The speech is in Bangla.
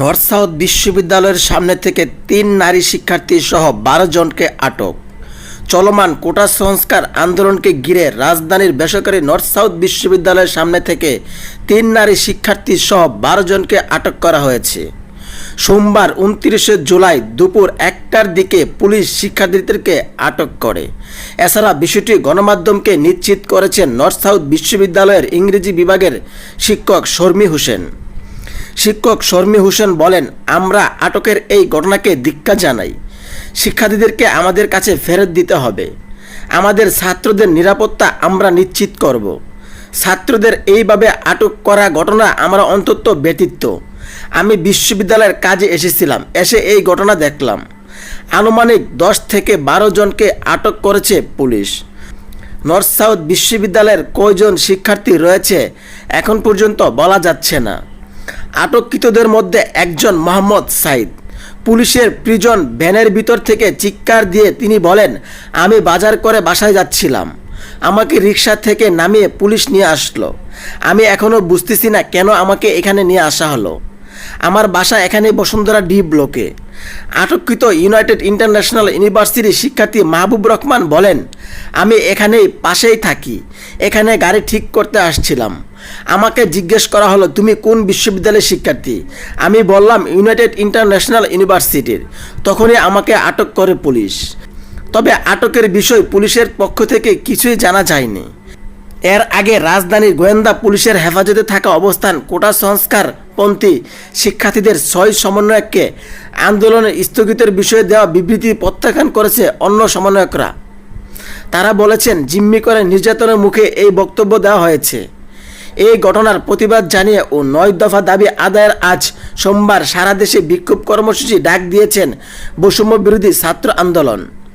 নর্থ সাউথ বিশ্ববিদ্যালয়ের সামনে থেকে তিন নারী শিক্ষার্থী সহ বারো জনকে আটক। চলমান কোটা সংস্কার আন্দোলনকে ঘিরে রাজধানীর বেসরকারি নর্থ সাউথ বিশ্ববিদ্যালয়ের সামনে থেকে তিন নারী শিক্ষার্থী সহ বারো জনকে আটক করা হয়েছে। সোমবার উনত্রিশে জুলাই দুপুর একটার দিকে পুলিশ শিক্ষার্থীদেরকে আটক করে। এছাড়া বিষয়টি গণমাধ্যমকে নিশ্চিত করেছেন নর্থ সাউথ বিশ্ববিদ্যালয়ের ইংরেজি বিভাগের শিক্ষক শর্মী হোসেন। শিক্ষক শর্মী হোসেন বলেন, আমরা আটকের এই ঘটনাকে ধিক্কা জানাই। শিক্ষার্থীদেরকে আমাদের কাছে ফেরত দিতে হবে। আমাদের ছাত্রদের নিরাপত্তা আমরা নিশ্চিত করব। ছাত্রদের এইভাবে আটক করা ঘটনা আমরা অন্তত ব্যতীত। আমি বিশ্ববিদ্যালয়ের কাজে এসেছিলাম, এসে এই ঘটনা দেখলাম। আনুমানিক দশ থেকে বারো জনকে আটক করেছে পুলিশ। নর্থ সাউথ বিশ্ববিদ্যালয়ের কয়জন শিক্ষার্থী রয়েছে, এখন পর্যন্ত বলা যাচ্ছে না। আটককৃতদের মধ্যে একজন মোহাম্মদ সাইদ। পুলিশের প্রিজন ভ্যানের ভিতর থেকে চিৎকার দিয়ে তিনি বলেন, আমি বাজার করে বাসায় যাচ্ছিলাম। আমাকে রিক্সা থেকে নামিয়ে পুলিশ নিয়ে আসলো। আমি এখনও বুঝতেছি না কেন আমাকে এখানে নিয়ে আসা হলো। আমার বাসা এখানে বসুন্ধরা ডি ব্লকে। আটককৃত ইউনাইটেড ইন্টারন্যাশনাল ইউনিভার্সিটির শিক্ষার্থী মাহবুব রহমান বলেন, আমি এখানেই পাশেই থাকি। এখানে গাড়ি ঠিক করতে আসছিলাম। আমাকে জিজ্ঞেস করা হলো, তুমি কোন বিশ্ববিদ্যালয়ের শিক্ষার্থী? আমি বললাম, ইউনাইটেড ইন্টারন্যাশনাল ইউনিভার্সিটির। তখনই আমাকে আটক করে পুলিশ। তবে আটকের বিষয় পুলিশের পক্ষ থেকে কিছুই জানা যায়নি। এর আগে রাজধানীর গোয়েন্দা পুলিশের হেফাজতে থাকা অবস্থান কোটা সংস্কার পন্থী শিক্ষার্থীদের ছয় সমন্বয়ককে আন্দোলনের স্থগিতের বিষয়ে দেওয়া বিবৃতি প্রত্যাখ্যান করেছে অন্য সমন্বয়করা। তারা বলেছেন, জিম্মি করে নির্যাতনের মুখে এই বক্তব্য দেওয়া হয়েছে। এই ঘটনার প্রতিবাদ জানিয়ে ও নয় দফা দাবি আদায়ের আজ সোমবার সারা দেশে বিক্ষোভ কর্মসূচি ডাক দিয়েছেন বৈষম্য বিরোধী ছাত্র আন্দোলন।